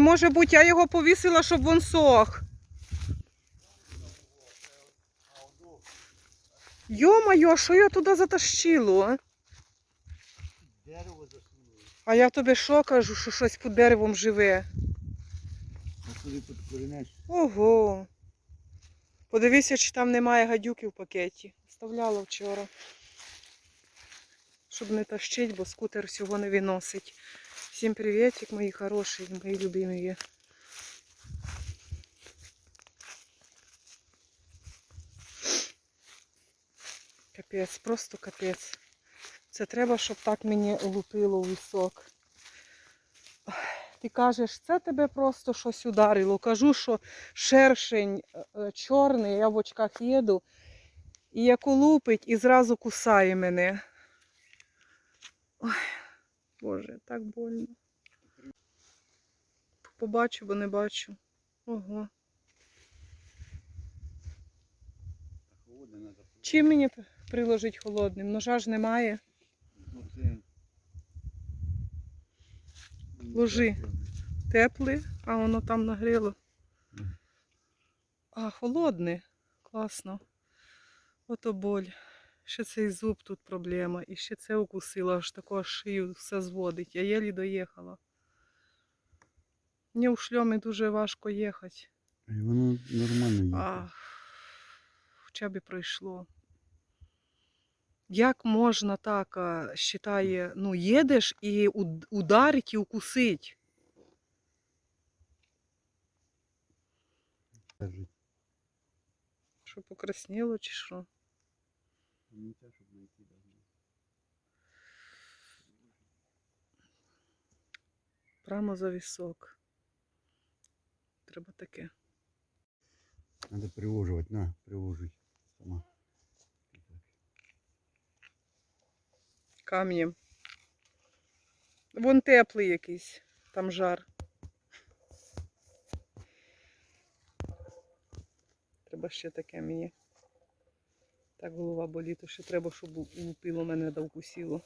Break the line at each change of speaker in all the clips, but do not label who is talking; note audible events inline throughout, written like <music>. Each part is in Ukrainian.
Може бути, я його повісила, щоб він сох. Йо-моє, що я туди затащило? а?
Дерево засунуло.
А я тобі що кажу, що щось під деревом живе. Ого. Подивися, чи там немає гадюки в пакеті. Вставляла вчора. Щоб не тащить, бо скутер всього не виносить. Всім привітик, мої хороші, мої любимі. Капець, просто капець. Це треба, щоб так мені лупило в вісок. Ти кажеш, це тебе просто щось ударило. Кажу, що шершень е, е, чорний, я в очках їду, і як лупить, і зразу кусає мене. Ой, Боже, так больно. Побачу, бо не бачу. Ого. Чим мені приложить холодним? Ножа ж немає. Ложи. Тепле, а воно там нагріло. А, холодне. Класно. Ото боль. Ще цей зуб тут проблема. І ще це укусило, аж таку шию все зводить. Я єлі доїхала. Мені у шльомі дуже важко їхати.
І воно нормально
А,
є.
хоча б і пройшло. Як можна так, считає, ну, їдеш і ударить і укусить? Що покрасніло чи що?
Те, щоб знайти давно.
Прямо за вісок. Треба таке.
Надо приложувати, на, приложить сама.
Камнем. Вон теплий якийсь, там жар. Треба ще таке мені. Так голова болить, то ще треба, щоб лупило мене да укусило.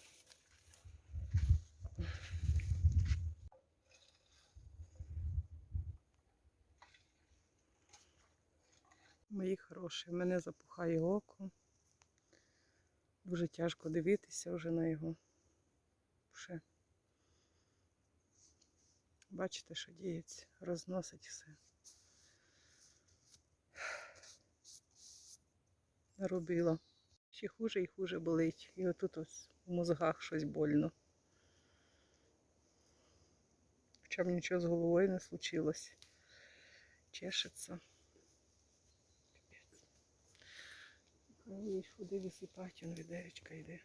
Мої хороші, мене запухає око. Дуже тяжко дивитися вже на його. Ще. Бачите, що діється, розносить все. Наробила. Ще хуже і хуже болить. І отут ось у мозгах щось больно. Хоча б нічого з головою не случилось. Чешеться. Капець. Куди висипати, он відеречка йде.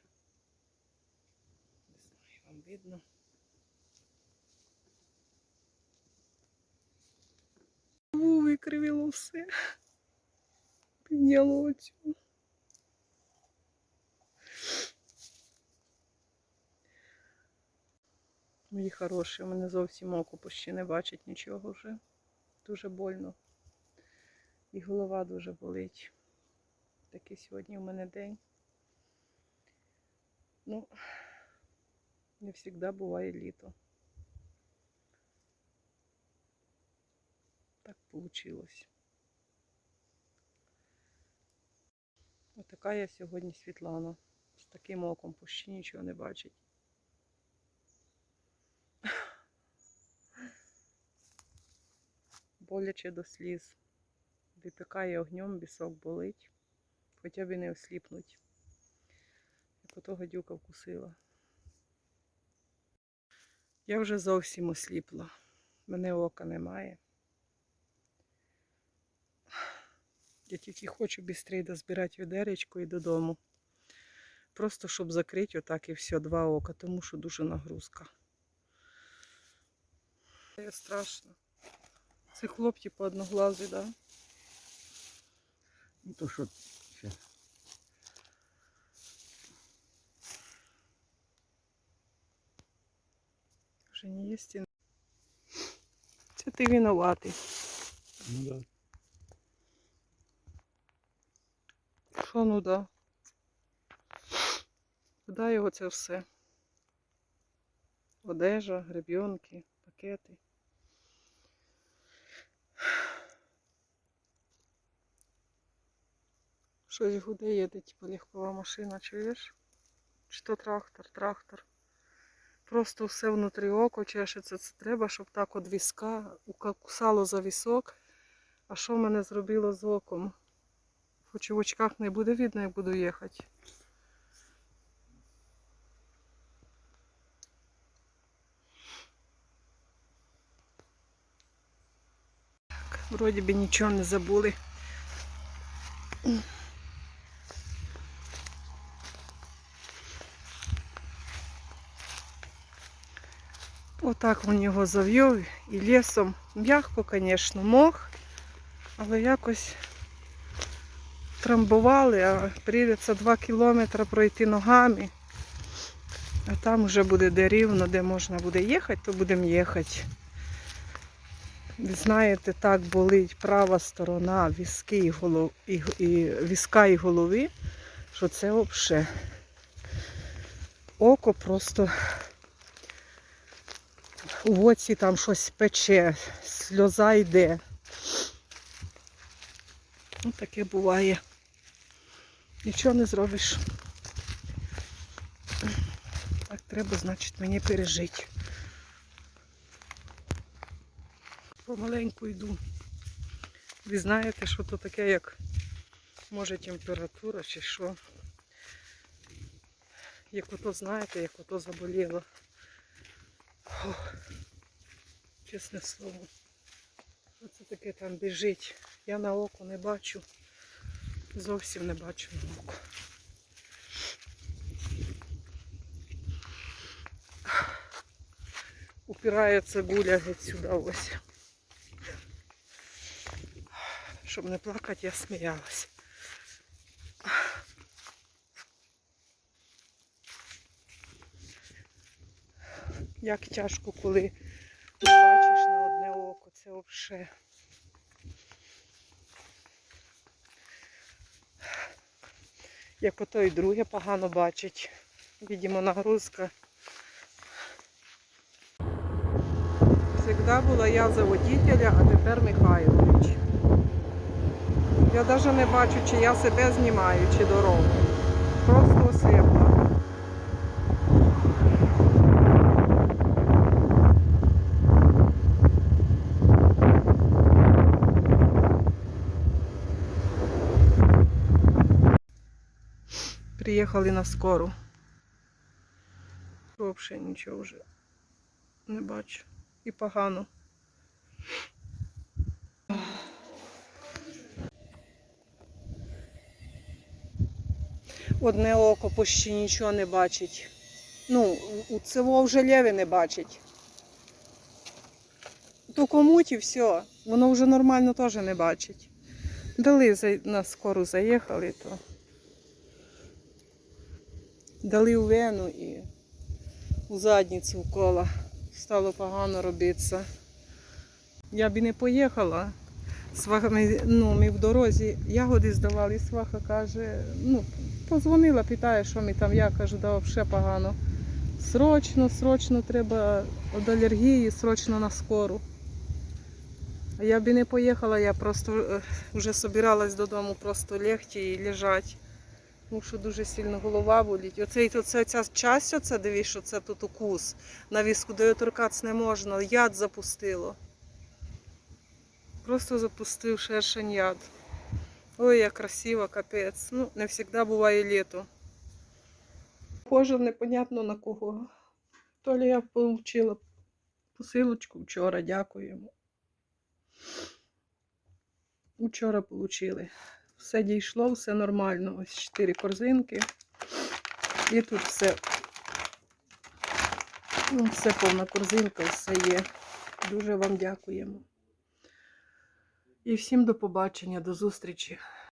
Не знаю, вам видно. Викривіло все. Підняло оцю. Мої хороші, у мене зовсім око почти не бачить нічого вже. Дуже больно. І голова дуже болить. Такий сьогодні у мене день. Ну, не завжди буває літо. Так вийшло. Отака я сьогодні Світлана. Таким оком почти нічого не бачить. Боляче до сліз. Випікає огнем, бісок болить. Хоча б і не осліпнуть. Як ото гадюка вкусила. Я вже зовсім осліпла. Мене ока немає. Я тільки хочу швидше дозбирати відеречко і додому. Просто щоб закрити отак і все, два ока, тому що дуже нагрузка. Це страшно. Це хлопці по одноглазі, так? Да?
Ну то що, ще.
Вже не є стіни. <laughs> Це ти винуватий.
Ну да.
Що ну да? Куда його це все? Одежа, греб'йонки, пакети. Щось гуде їде, типу легкова машина, чуєш? Чи то трактор, трактор. Просто все внутрі око чешеться. Це треба, щоб так от візка кусало за вісок. А що мене зробило з оком? Хоч в очках не буде видно, як буду їхати. Вроді би нічого не забули. Отак він його зав'яв і лісом. М'ягко, звісно, мох, але якось трамбували, а прийдеться 2 кілометри пройти ногами. А там вже буде де рівно, де можна буде їхати, то будемо їхати. Знаєте, так болить права сторона візки і, голов... і... і... візка і голови, що це взагалі око просто у оці там щось пече, сльоза йде. Ну, таке буває. Нічого не зробиш. Так треба, значить, мені пережити. Помаленьку йду. Ви знаєте, що то таке, як може температура чи що. Як ото знаєте, як ото заболіло. Ох, чесне слово. Що це таке там біжить? Я на око не бачу. Зовсім не бачу на око. Упирається гуля геть сюди ось. Щоб не плакати, я сміялась. Як тяжко, коли не бачиш на одне око, це взагалі. Як ото і друге погано бачить. Видимо, нагрузка. Всегда була я за водителя, а тепер Михайлович. Я навіть не бачу, чи я себе знімаю, чи дорогу. Просто ослепла. Приїхали на скору. Взагалі нічого вже не бачу. І погано. Одне око почти нічого не бачить. Ну, у цього вже лєві не бачить. То комуть і все. Воно вже нормально теж не бачить. Дали на скору заїхали, то дали у вену і у задницю вкола. Стало погано робитися. Я б і не поїхала. Сваха, ну, ми в дорозі ягоди здавали, сваха каже, ну, позвонила, питає, що ми там, я кажу, да, взагалі погано. Срочно, срочно треба від алергії, срочно на скору. Я б не поїхала, я просто е, вже собиралась додому просто легти і лежати. Тому що дуже сильно голова болить. Оце, оце, ця часть, оце, дивись, що це тут укус. На візку, де торкатися не можна, яд запустило. Просто запустив шершень яд. Ой, як красиво, капець. Ну, не завжди буває літо. Похоже, непонятно на кого. То ли я отримала посилочку вчора, дякуємо. Вчора отримали. Все дійшло, все нормально. Ось чотири корзинки. І тут все. Ну, все повна корзинка, все є. Дуже вам дякуємо. І всім до побачення, до зустрічі.